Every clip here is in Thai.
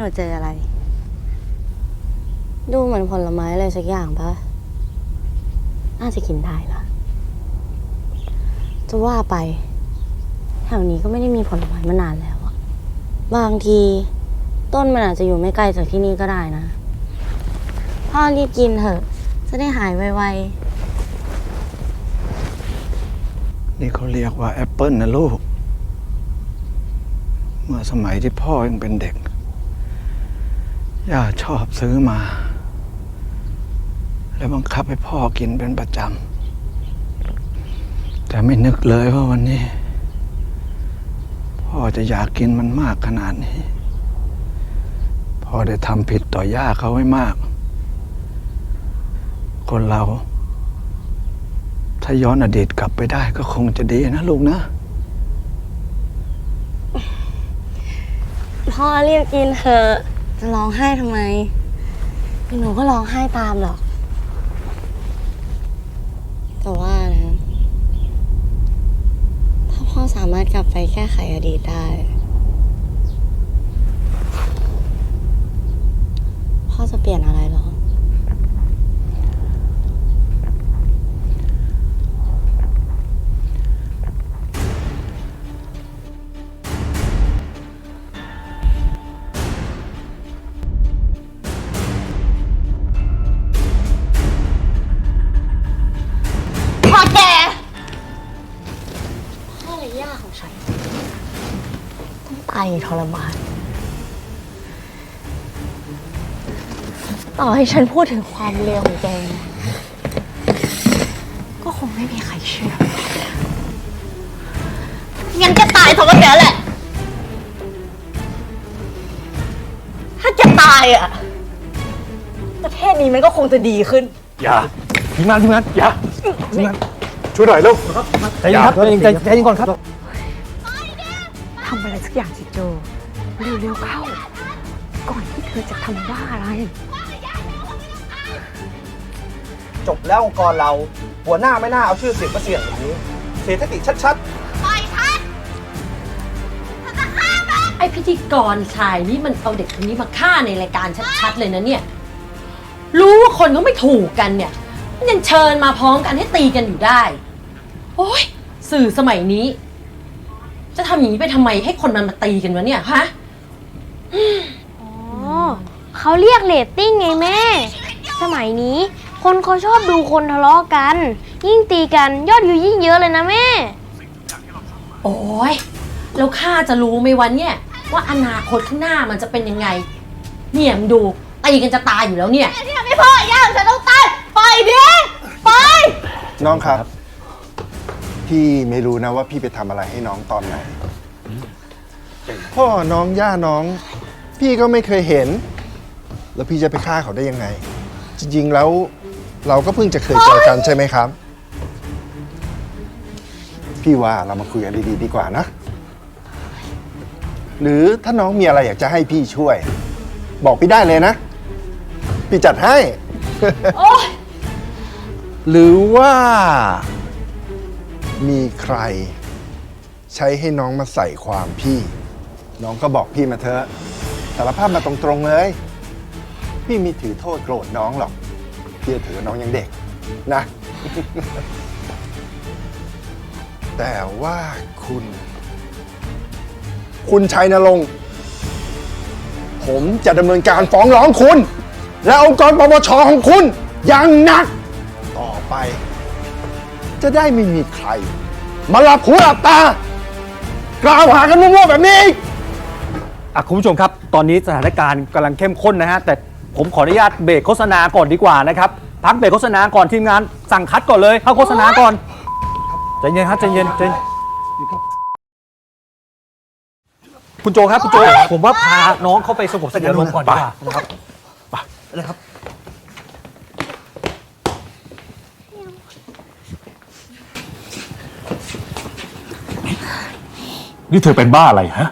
หนูเจออะไร ดูเหมือนผลไม้อะไรสักอย่างปะน่าจะกินได้นะจะว่าไป แถวนี้ก็ไม่ได้มีผลไม้มานานแล้วอะบางที ต้นมันอาจจะอยู่ไม่ไกลจากที่นี่ก็ได้นะ พ่อรีบกินเถอะ จะได้หายไวนี่เขาเรียกว่าแอปเปิลนะลูก เมื่อสมัยที่พ่อยังเป็นเด็ก ย่าชอบซื้อมา แล้วบังคับให้พ่อกินเป็นประจำ แต่ไม่นึกเลยว่าวันนี้ พ่อจะอยากกินมันมากขนาดนี้ พ่อได้ทำผิดต่อย่าเขาไว้มาก คนเรา ถ้าย้อนอดีตกลับไปได้ก็คงจะดีนะลูกนะ พ่อเรีบกินเถอะ จะร้องไห้ทำไมหนูก็ร้องไห้ตามหรอก แต่ว่านะ ถ้าพ่อสามารถกลับไปแก้ไขอดีตได้ พ่อจะเปลี่ยนอะไรหรอ ทรมาน ต่อให้ฉันพูดถึงความเลวของแกก็คงไม่มีใครเชื่อ งั้นแกตายเพราะว่าแกแหละ ถ้าแกตายอะ ประเทศนี้มันก็คงจะดีขึ้น อย่าทีมงานทีมงานอย่าทีมงานช่วยหน่อยลูกใจเย็นครับใจเย็นใจใจเย็นก่อนครับ ทำอะไรสักอย่างสิโจ เร็วๆเข้า ก่อนที่เธอจะทำบ้าอะไร จบแล้วองค์กรเราหัวหน้าไม่น่าเอาชื่อเสียงมาเสี่ยงแบบนี้ เศรษฐกิจชัดไอพิธีกรชายนี่มันเอาเด็กคนนี้มาฆ่าในรายการชัดๆเลยนะเนี่ย รู้ว่าคนเขาไม่ถูกกันเนี่ยมันยังเชิญมาพร้อมกันให้ตีกันอยู่ได้ โอ้ยสื่อสมัยนี้ จะทำอย่างนี้ไปทำไมให้คนมันมาตีกันวะเนี่ยฮะ อ๋อเขาเรียกเรตติ้งไงแม่ สมัยนี้ คนเขาชอบดูคนทะเลาะกัน ยิ่งตีกันยอดวิวยิ่งเยอะเลยนะแม่ โอ้ยแล้วข้าจะรู้ไหมวันเนี่ย ว่าอนาคตข้างหน้ามันจะเป็นยังไง เนี่ยมึงดูตีกันจะตายอยู่แล้วเนี่ยไม่พ่อย่าของฉันต้องตายปล่อยดิปล่อยน้องครับ พี่ไม่รู้นะว่าพี่ไปทำอะไรให้น้องตอนไหน พ่อน้องย่าน้อง พี่ก็ไม่เคยเห็น แล้วพี่จะไปฆ่าเขาได้ยังไง จริงๆแล้วเราก็เพิ่งจะเคยเจอกันใช่ไหมครับ พี่ว่าเรามาคุยกันดีๆดีกว่านะ หรือถ้าน้องมีอะไรอยากจะให้พี่ช่วย บอกพี่ได้เลยนะ พี่จัดให้หรือว่ามีใคร ใช้ให้น้องมาใส่ความพี่ น้องก็บอกพี่มาเถอะสารภาพมาตรงๆเลย พี่ไมีถือโทษโกรธน้องหรอก พี่จะถือว่าน้องยังเด็กนะ แต่ว่าคุณ คุณชัยนรงค์ ผมจะดำเนินการฟ้องร้องคุณ และองค์กรปปชของคุณอย่างหนัก ต่อไป จะได้ไม่มีใคร มาหลับหูหลับตากล่าวหากันมั่วๆแบบนี้อีก อะคุณผู้ชมครับ ตอนนี้สถานการณ์กำลังเข้มข้นนะฮะ แต่ผมขออนุญาตเบรกโฆษณาก่อนดีกว่านะครับ พักเบรกโฆษณาก่อนทีมงานสั่งคัดก่อนเลยเข้าโฆษณาก่อนใจเย็นครับใจเย็นใจเย็นคุณโจครับคุณโจผมว่าพาน้องเข้าไปสงบสติอารมณ์ก่อนดีกว่านะครับไปนะครับ นี่เธอเป็นบ้าอะไรฮะ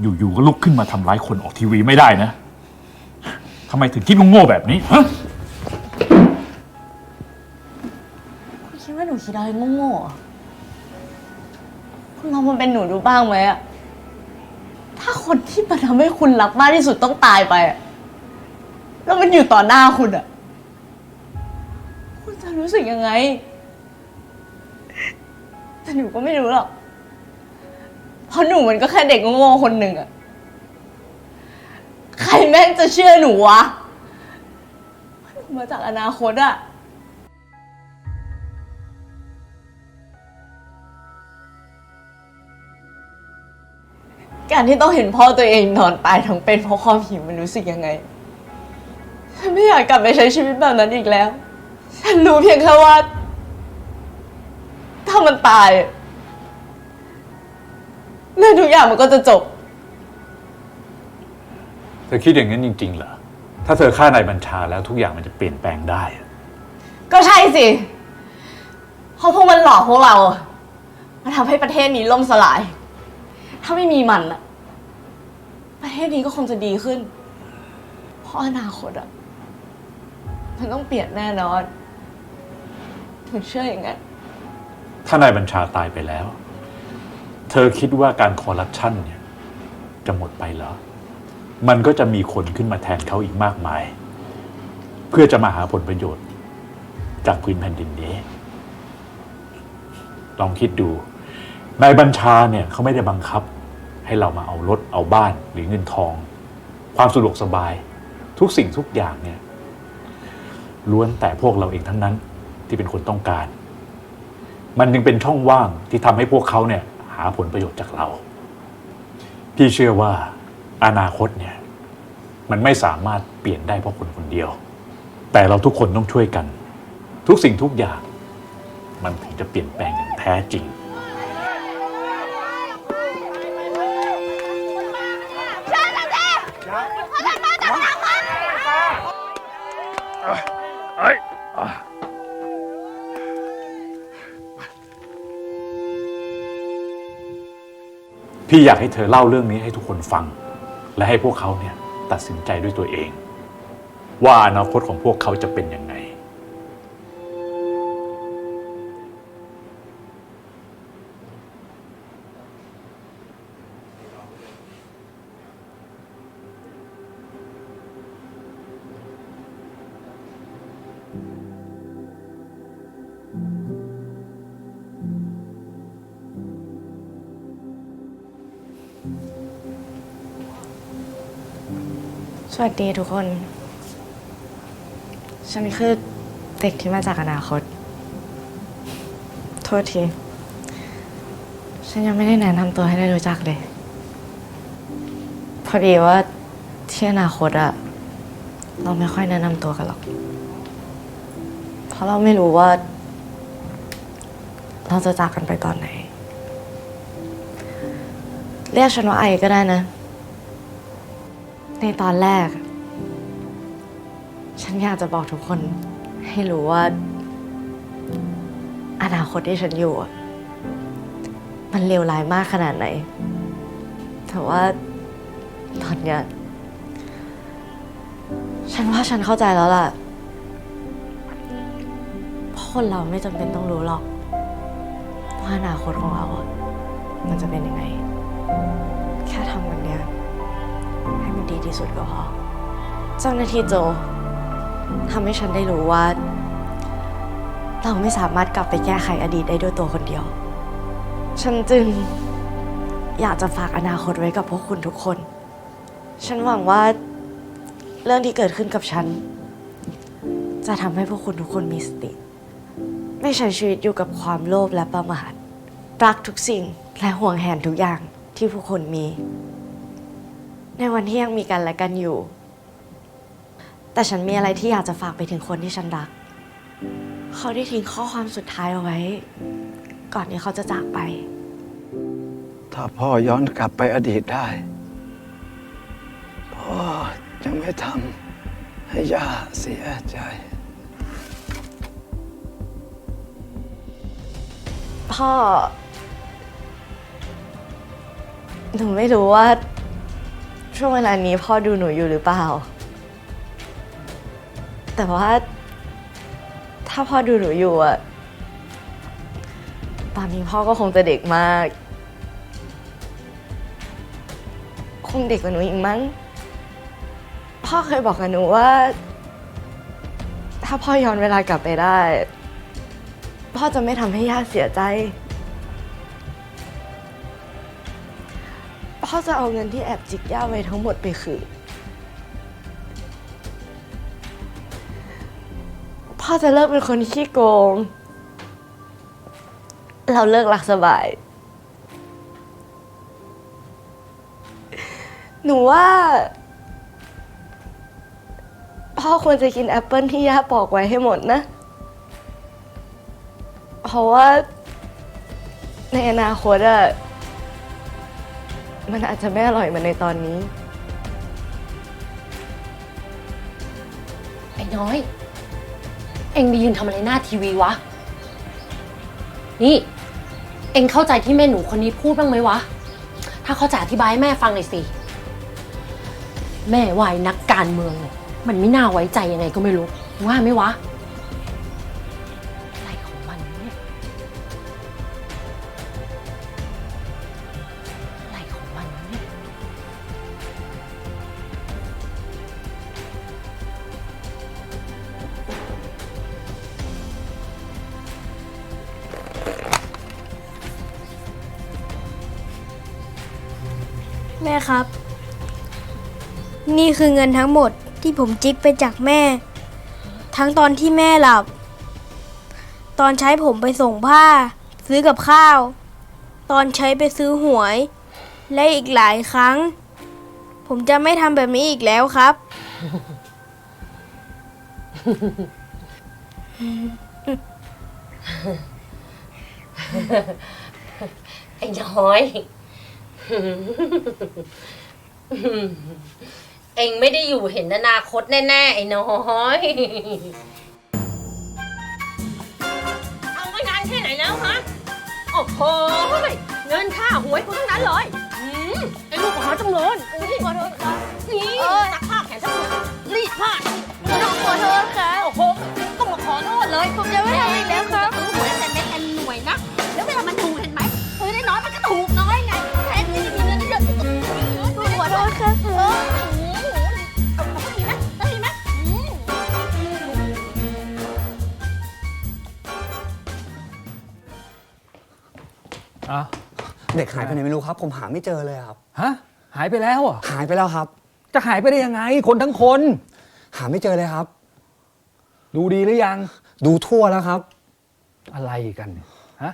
อยู่ๆก็ลุกขึ้นมาทำร้ายคนออกทีวีไม่ได้นะทำไมถึงคิดโง่ๆแบบนี้ฮะคุณคิดว่าหนูคิดอะไรโง่ๆเหรอคุณลองมาเป็นหนูดูบ้างไหมอะถ้าคนที่มันทำให้คุณรักมากที่สุดต้องตายไปอะแล้วมันอยู่ต่อหน้าคุณอะคุณจะรู้สึกยังไง แต่หนูก็ไม่รู้หรอก ราะหนูมันก็แค่เด็กโง่คนหนึ่งอะใครแม่งจะเชื่อหนูวะหนูมาจากอนาคตอะการที่ต้องเห็นพ่อตัวเองนอนตายทั้งเป็นเพราะความหิวมันรู้สึกยังไง ฉันไม่อยากกลับไปใช้ชีวิตแบบนั้นอีกแล้ว ฉันรู้เพียงแค่ว่า ถ้ามันตาย เรื่องทุกอย่างมันก็จะจบ เธอคิดอย่างนั้นจริงๆเหรอ ถ้าเธอฆ่านายบัญชาแล้วทุกอย่างมันจะเปลี่ยนแปลงได้อะก็ใช่สิเพราะพวกมันหลอกพวกเรามันทำให้ประเทศนี้ล่มสลาย ถ้าไม่มีมันอะประเทศนี้ก็คงจะดีขึ้น เพราะอนาคตอะมันต้องเปลี่ยนแน่นอน ถึงเชื่ออย่างนั้น ถ้านายบัญชาตายไปแล้ว เธอคิดว่าการคอร์รัปชันเนี่ยจะหมดไปเหรอ มันก็จะมีคนขึ้นมาแทนเขาอีกมากมาย เพื่อจะมาหาผลประโยชน์ จากพื้นแผ่นดินนี้ ลองคิดดูนายบัญชาเนี่ยเขาไม่ได้บังคับ ให้เรามาเอารถเอาบ้านหรือเงินทอง ความสะดวกสบาย ทุกสิ่งทุกอย่างเนี่ยล้วนแต่พวกเราเองทั้งนั้นที่เป็นคนต้องการ มันยังเป็นช่องว่างที่ทำให้พวกเขาเนี่ย หาผลประโยชน์จากเรา พี่เชื่อว่าอนาคตเนี่ยมันไม่สามารถเปลี่ยนได้เพราะคนคนเดียว แต่เราทุกคนต้องช่วยกัน ทุกสิ่งทุกอย่าง มันถึงจะเปลี่ยนแปลงอย่างแท้จริง พี่อยากให้เธอเล่าเรื่องนี้ให้ทุกคนฟัง และให้พวกเขาเนี่ยตัดสินใจด้วยตัวเอง ว่าอนาคตของพวกเขาจะเป็นยังไง สวัสดีทุกคน ฉันคือเด็กที่มาจากอนาคต โทษที ฉันยังไม่ได้แนะนำตัวให้ได้รู้จักเลย พอดีว่าที่อนาคตอะเราไม่ค่อยแนะนำตัวกันหรอก เพราะเราไม่รู้ว่า เราจะจากกันไปตอนไหน เรียกฉันว่าไอก็ได้นะ ในตอนแรก ฉันอยากจะบอกทุกคน ให้รู้ว่า อนาคตที่ฉันอยู่อะมันเลวร้ายมากขนาดไหน แต่ว่าตอนเนี้ยฉันว่าฉันเข้าใจแล้วล่ะเพราะคนเราไม่จำเป็นต้องรู้หรอก ว่าอนาคตของเราอะมันจะเป็นยังไง ที่สุดก็พอ เจ้าหน้าที่โจทำให้ฉันได้รู้ว่า เราไม่สามารถกลับไปแก้ไขอดีตได้ด้วยตัวคนเดียว ฉันจึงอยากจะฝากอนาคตไว้กับพวกคุณทุกคน ฉันหวังว่าเรื่องที่เกิดขึ้นกับฉัน จะทำให้พวกคุณทุกคนมีสติ ไม่ใช้ชีวิตอยู่กับความโลภและประมาทรักทุกสิ่งและห่วงแหนทุกอย่างที่พวกคุณมี ในวันที่ยังมีกันและกันอยู่ แต่ฉันมีอะไรที่อยากจะฝากไปถึงคนที่ฉันรัก เขาได้ทิ้งข้อความสุดท้ายเอาไว้ ก่อนที่เขาจะจากไป ถ้าพ่อย้อนกลับไปอดีตได้ พ่อจะไม่ทำให้ย่าเสียใจ พ่อ หนูไม่รู้ว่า ช่วงเวลานี้พ่อดูหนูอยู่หรือเปล่า แต่ว่า ถ้าพ่อดูหนูอยู่อะตอนนี้พ่อก็คงจะเด็กมาก คงเด็กกว่าหนูอีกมั้ง พ่อเคยบอกกับหนูว่า ถ้าพ่อย้อนเวลากลับไปได้ พ่อจะไม่ทำให้ย่าเสียใจ พ่อจะเอาเงินที่แอบจิกย่าไว้ทั้งหมดไปคืนพ่อจะเลิกเป็นคนขี้โกง เราเลิกหลักสบาย หนูว่า พ่อควรจะกินแอปเปิลที่ย่าปอกไว้ให้หมดนะ เพราะว่า ในอนาคตอะ มันอาจจะไม่อร่อยเหมือนในตอนนี้ ไอ้น้อย เอ็งไปยืนทำอะไรหน้าทีวีวะ นี่ เอ็งเข้าใจที่แม่หนูคนนี้พูดบ้างไหมวะ ถ้าเขาจะอธิบายให้แม่ฟังหน่อยสิ แม่วายนักการเมืองเนี่ยมันไม่น่าไว้ใจยังไงก็ไม่รู้ ว่าไหมวะ แม่ครับ นี่คือเงินทั้งหมดที่ผมจิกไปจากแม่ ทั้งตอนที่แม่หลับ ตอนใช้ผมไปส่งผ้า ซื้อกับข้าว ตอนใช้ไปซื้อหวย และอีกหลายครั้ง ผมจะไม่ทำแบบนี้อีกแล้วครับ ไอ้น้อย เอ็งไม่ได้อยู่เห็นอนาคตแน่ๆไอ้น้อย เอามานานแค่ไหนแล้วฮะ โอ้โหเงินค่าหวยคุณทั้งนั้นเลยอืมไอ้ลูกขอจังเลยขอโทษนี่ซักผ้าแขนซักผ้า เด็กหายไปไหนไม่รู้ครับ ผมหาไม่เจอเลยครับ ฮะ หายไปแล้วเหรอะหายไปแล้วครับ จะหายไปได้ยังไง คนทั้งคน หาไม่เจอเลยครับ ดูดีหรือยัง ดูทั่วแล้วครับ อะไรกันเนี่ยฮะ